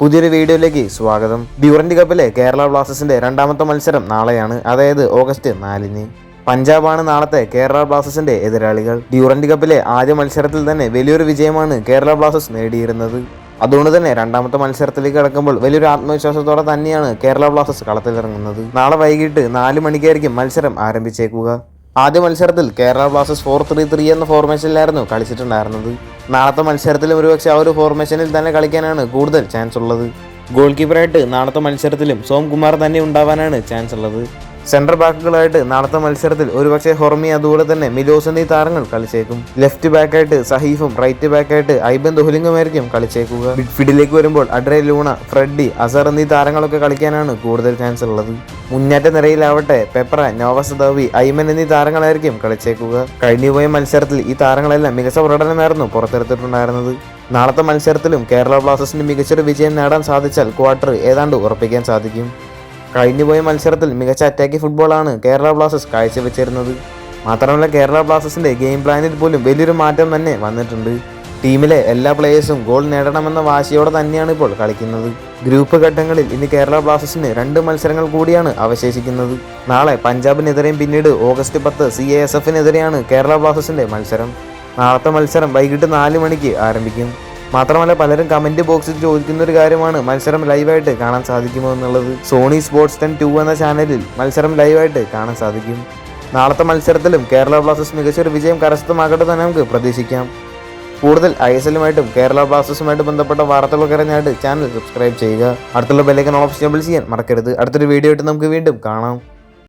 പുതിയൊരു വീഡിയോയിലേക്ക് സ്വാഗതം. ഡ്യൂറന്റ് കപ്പിലെ കേരള ബ്ലാസ്റ്റേഴ്സിന്റെ രണ്ടാമത്തെ മത്സരം നാളെയാണ്. അതായത് ഓഗസ്റ്റ് നാലിന്. പഞ്ചാബാണ് നാളത്തെ കേരള ബ്ലാസ്റ്റേഴ്സിന്റെ എതിരാളികൾ. ഡ്യൂറന്റ് കപ്പിലെ ആദ്യ മത്സരത്തിൽ തന്നെ വലിയൊരു വിജയമാണ് കേരള ബ്ലാസ്റ്റേഴ്സ് നേടിയിരുന്നത്. അതുകൊണ്ട് തന്നെ രണ്ടാമത്തെ മത്സരത്തിലേക്ക് കടക്കുമ്പോൾ വലിയൊരു ആത്മവിശ്വാസത്തോടെ തന്നെയാണ് കേരള ബ്ലാസ്റ്റേഴ്സ് കളത്തിലിറങ്ങുന്നത്. നാളെ വൈകിട്ട് നാല് മണിക്കായിരിക്കും മത്സരം ആരംഭിച്ചേക്കുക. ആദ്യ മത്സരത്തിൽ Kerala Blasters four three three എന്ന ഫോർമേഷനിലായിരുന്നു കളിച്ചിട്ടുണ്ടായിരുന്നത്. നാളത്തെ മത്സരത്തിലും ഒരുപക്ഷെ ആ ഒരു ഫോർമേഷനിൽ തന്നെ കളിക്കാനാണ് കൂടുതൽ ചാൻസ് ഉള്ളത്. ഗോൾ കീപ്പറായിട്ട് നാളത്തെ മത്സരത്തിലും സോംകുമാർ തന്നെ ഉണ്ടാവാനാണ് ചാൻസ് ഉള്ളത്. സെൻട്രൽ ബാക്കുകളായിട്ട് നാളത്തെ മത്സരത്തിൽ ഒരുപക്ഷെ ഹൊർമി അതുപോലെ തന്നെ മിലോസ് എന്നീ താരങ്ങൾ കളിച്ചേക്കും. ലെഫ്റ്റ് ബാക്കായിട്ട് സഹീഫും റൈറ്റ് ബാക്കായിട്ട് ഐബൻ ദുഹലിംഗുമായിരിക്കും കളിച്ചേക്കുക. മിഡ്ഫീൽഡിലേക്ക് വരുമ്പോൾ അഡ്രേ ലൂണ ഫ്രെഡി അസർ എന്നീ താരങ്ങളൊക്കെ കളിക്കാനാണ് കൂടുതൽ ചാൻസ് ഉള്ളത്. മുന്നേറ്റ നിരയിലാവട്ടെ പെപ്ര നോവസ് ദവി ഐമൻ എന്നീ താരങ്ങളായിരിക്കും കളിച്ചേക്കുക. കഴിഞ്ഞുപോയ മത്സരത്തിൽ ഈ താരങ്ങളെല്ലാം മികച്ച പ്രകടനമായിരുന്നു പുറത്തെടുത്തിട്ടുണ്ടായിരുന്നത്. നാളത്തെ മത്സരത്തിലും കേരള ബ്ലാസ്റ്റേഴ്സിന് മികച്ചൊരു വിജയം നേടാൻ സാധിച്ചാൽ ക്വാർട്ടർ ഏതാണ്ട് ഉറപ്പിക്കാൻ സാധിക്കും. കഴിഞ്ഞുപോയ മത്സരത്തിൽ മികച്ച അറ്റാക്കി ഫുട്ബോളാണ് കേരള ബ്ലാസ്റ്റേഴ്സ് കാഴ്ചവെച്ചിരുന്നത്. മാത്രമല്ല കേരള ബ്ലാസ്റ്റേഴ്സിന്റെ ഗെയിം പ്ലാനിൽ പോലും വലിയൊരു മാറ്റം തന്നെ വന്നിട്ടുണ്ട്. ടീമിലെ എല്ലാ പ്ലേയേഴ്സും ഗോൾ നേടണമെന്ന വാശിയോടെ തന്നെയാണ് ഇപ്പോൾ കളിക്കുന്നത്. ഗ്രൂപ്പ് ഘട്ടങ്ങളിൽ ഇനി കേരള ബ്ലാസ്റ്റേഴ്സിന് രണ്ട് മത്സരങ്ങൾ കൂടിയാണ് അവശേഷിക്കുന്നത്. നാളെ പഞ്ചാബിനെതിരെയും പിന്നീട് ഓഗസ്റ്റ് പത്ത് സി എ എസ് എഫിനെതിരെയാണ് കേരള ബ്ലാസ്റ്റേഴ്സിന്റെ മത്സരം. നാളത്തെ മത്സരം വൈകിട്ട് നാല് മണിക്ക് ആരംഭിക്കും. മാത്രമല്ല പലരും കമന്റ് ബോക്സിൽ ചോദിക്കുന്ന ഒരു കാര്യമാണ് മത്സരം ലൈവായിട്ട് കാണാൻ സാധിക്കുമോ എന്നുള്ളത്. സോണി സ്പോർട്സ് ടെൻ ടു എന്ന ചാനലിൽ മത്സരം ലൈവായിട്ട് കാണാൻ സാധിക്കും. നാളത്തെ മത്സരത്തിലും കേരള ബ്ലാസ്റ്റേഴ്സ് മികച്ചൊരു വിജയം കരസ്ഥമാക്കട്ടെ തന്നെ നമുക്ക് പ്രതീക്ഷിക്കാം. കൂടുതൽ ഐ എസ് എല്ലുമായിട്ടും കേരള ബ്ലാസ്റ്റേഴ്സുമായിട്ട് ബന്ധപ്പെട്ട വാർത്തകളൊക്കെ അറിഞ്ഞായിട്ട് ചാനൽ സബ്സ്ക്രൈബ് ചെയ്യുക. അടുത്തുള്ള ബെല്ലൈക്കൻ ഓപ്ഷൻ ചെയ്യാൻ മറക്കരുത്. അടുത്തൊരു വീഡിയോ ആയിട്ട് നമുക്ക് വീണ്ടും കാണാം.